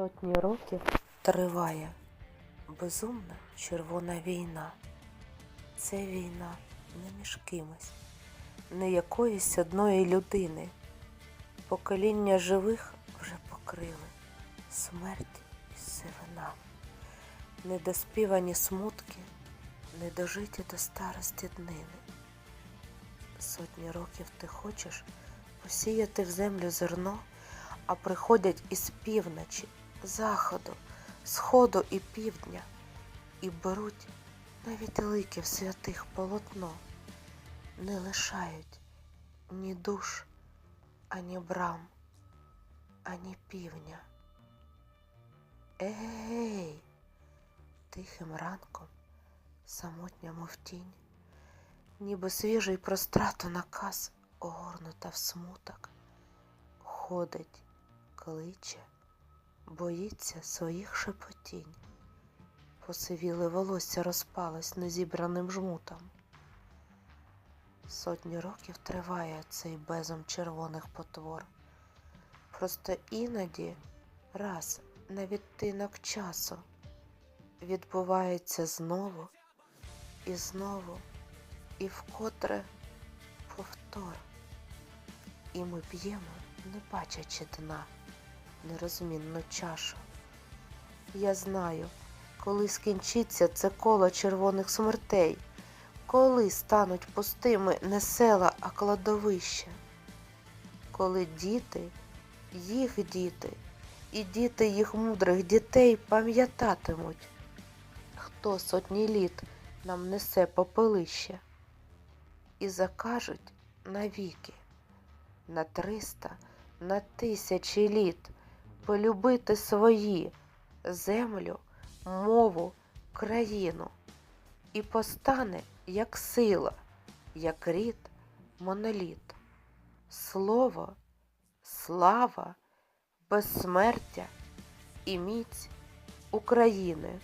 Сотні років триває безумна червона війна. Це війна не між кимось, не якоїсь одної людини. Покоління живих вже покрили смерть і сивина. Недоспівані смутки, недожиті до старості днини. Сотні років ти хочеш посіяти в землю зерно, а приходять із півночі, заходу, сходу і півдня, і беруть навіть ликів святих полотно, не лишають ні душ, ані брам, ані півня. Ей, тихим ранком, самотня мов тінь, ніби свіжий прострату наказ огорнута в смуток, ходить, кличе, боїться своїх шепотінь. Посивіле волосся розпалось незібраним жмутом. Сотні років триває цей безом червоних потвор. Просто іноді раз на відтинок часу відбувається знову і знову, і вкотре повтор. І ми п'ємо, не бачачи дна, нерозмінну чашу. Я знаю, коли скінчиться це коло червоних смертей, коли стануть пустими не села, а кладовища, коли діти, їх діти і діти їх мудрих дітей пам'ятатимуть, хто сотні літ нам несе попелище, і закажуть навіки, на триста, на тисячі літ полюбити свої землю, мову, країну, і постане як сила, як рід, моноліт, слово, слава, безсмертя і міць України.